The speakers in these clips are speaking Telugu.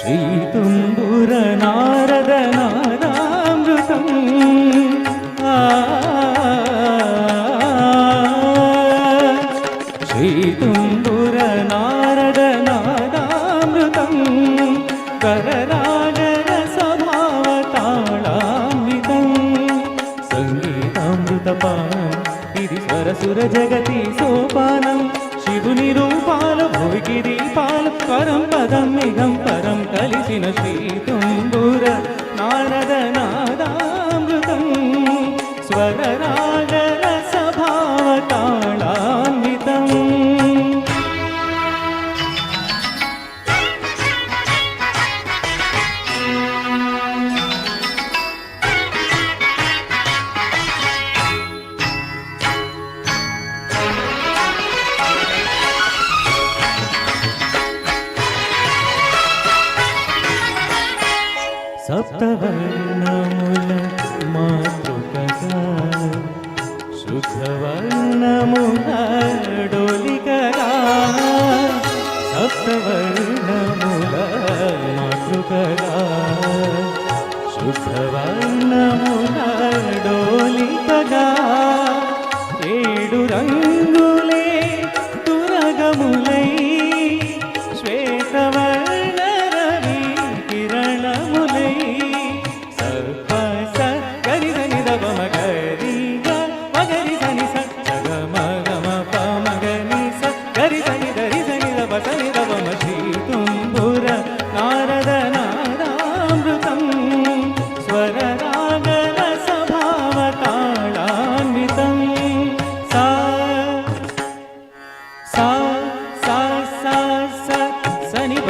శ్రీతుంబుర నారద నారామృతం. ఆ. శ్రీతుంబుర నారద నారామృతం. కరరాగర స్వభావతాళాన్వితం సంగీతామృతపానం ఇది స్వరసుర జగతి సోపానం. శివుని రూపాలు భువికి దీపాలు పరం పదం మిగం పరం కలిసిన శ్రీతుంబుర నారద నాదామృతం స్వరరా సప్తవర్ణముల మాతృకగా శుద్ధవర్ణముల డోలికగా సప్తవర్ణముల మాతృకగా శుద్ధవర్ణముల సని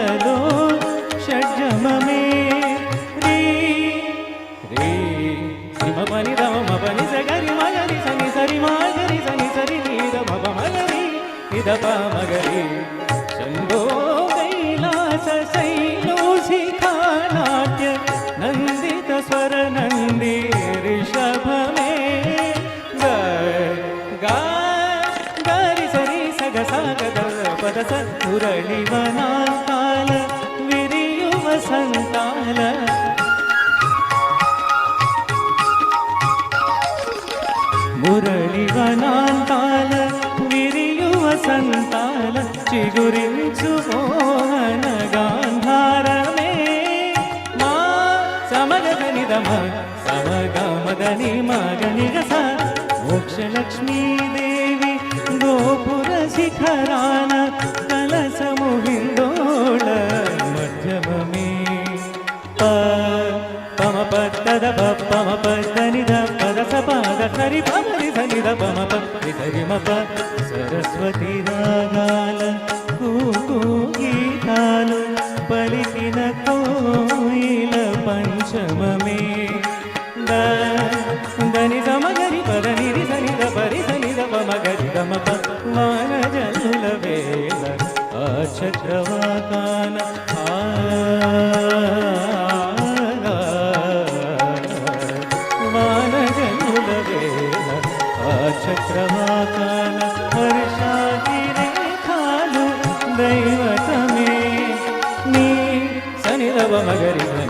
ద పద స మురళి వనాకాల విరియువ సంతాల. మురళి వనాంతాల విరియువ సంతాల చిగురించు మోహన గాంధారమే. మా సమగని దమ సమగమదని మగని గస మోక్షలక్ష్మీదేవి గోపు శిఖరాన కలసముహిందోళ మధ్యమమే. ప పమ పద పమ పదని ద పద స పద సరి పమరి ಮಗರಿದ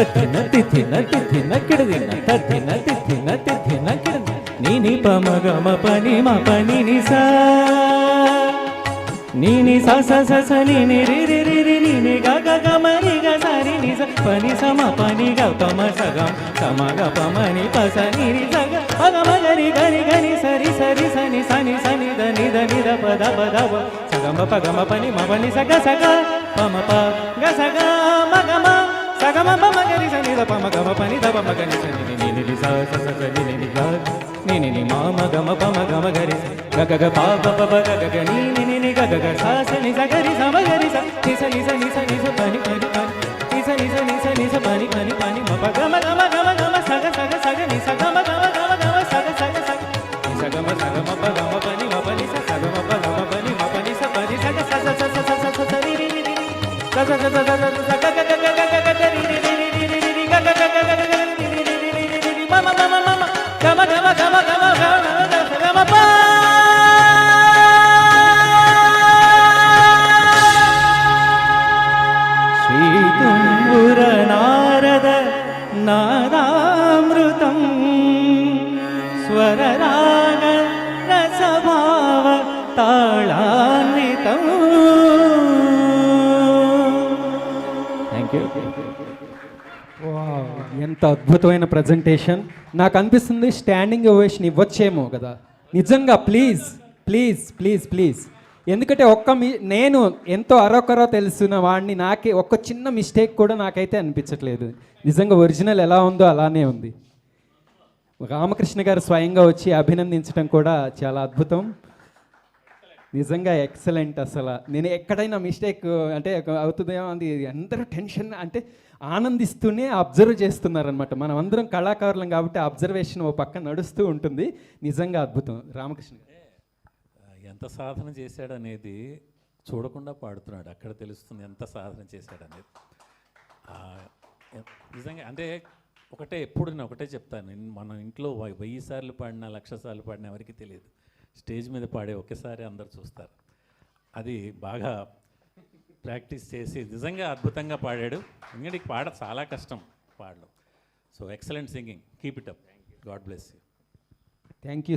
తథిన తిథిన తిథిన కిడదిన తథిన తిథిన తిథిన కిడదిన నీని పమగ మ పని మ పని ని సా నీని స స స నీని రి రి రి రి నీని గ గ గ మ ని గ స రి ని స పని స మ పని గ ప మ స గ స మ గ ప మ ని ప స ని రి స గ ప గ మ గ రి గ రి గ ని స రి స రి స ని స ని స ని ద ని ద ని ద ప ద ప ద వ స గ మ ప గ మ ప ని మ ప ని స గ స గ ప మ ప గ స గ మ గ మ సగమ పమ గరి సని ద పమ గమ పని ద పమ గరి సని ని ని ని స స స స ని ని ని గ ని ని ని మా మ గమ పమ గమ గరి గ గ గ ప ప ప ప గ గ గ ని ని ని ని గ గ గ స స ని స గరి స మ గరి స ని స ని స ని స ని స పని పని పని ని స ని స ని స ని స పని పని పని మ ప గమ గమ గమ గమ సగ సగ సగ ని స గ ശ്രീതുരനാരദ നാദാമൃതം സ്വരരാ ఎంత అద్భుతమైన ప్రజెంటేషన్ నాకు అనిపిస్తుంది స్టాండింగ్ ఓవేషన్ ఇవ్వచ్చేమో కదా. నిజంగా ప్లీజ్ ప్లీజ్ ప్లీజ్ ప్లీజ్ ఎందుకంటే ఒక్క మీ నేను ఎంతో అరొకరో తెలుసున్న వాడిని నాకే ఒక్క చిన్న మిస్టేక్ కూడా నాకైతే అనిపించట్లేదు. నిజంగా ఒరిజినల్ ఎలా ఉందో అలానే ఉంది. రామకృష్ణ గారు స్వయంగా వచ్చి అభినందించడం కూడా చాలా అద్భుతం. నిజంగా ఎక్సలెంట్ అసలు. నేను ఎక్కడైనా మిస్టేక్ అంటే అవుతుందేమో అది అందరూ టెన్షన్ అంటే ఆనందిస్తూనే అబ్జర్వ్ చేస్తున్నారనమాట మనం అందరం కళాకారులం కాబట్టి అబ్జర్వేషన్ ఓ పక్క నడుస్తూ ఉంటుంది. నిజంగా అద్భుతం. రామకృష్ణ ఎంత సాధన చేశాడనేది చూడకుండా పాడుతున్నాడు. అక్కడ తెలుస్తుంది ఎంత సాధన చేశాడనేది. నిజంగా అంటే ఒకటే ఎప్పుడు నేను ఒకటే చెప్తాను. మన ఇంట్లో వెయ్యి సార్లు పాడినా లక్ష సార్లు పాడినా ఎవరికి తెలియదు. స్టేజ్ మీద పాడే ఒకేసారి అందరు చూస్తారు. అది బాగా ప్రాక్టీస్ చేసి నిజంగా అద్భుతంగా పాడాడు. ఎందుకంటే ఈ పాట చాలా కష్టం పాడడం. So excellent singing. Keep it up God bless you thank you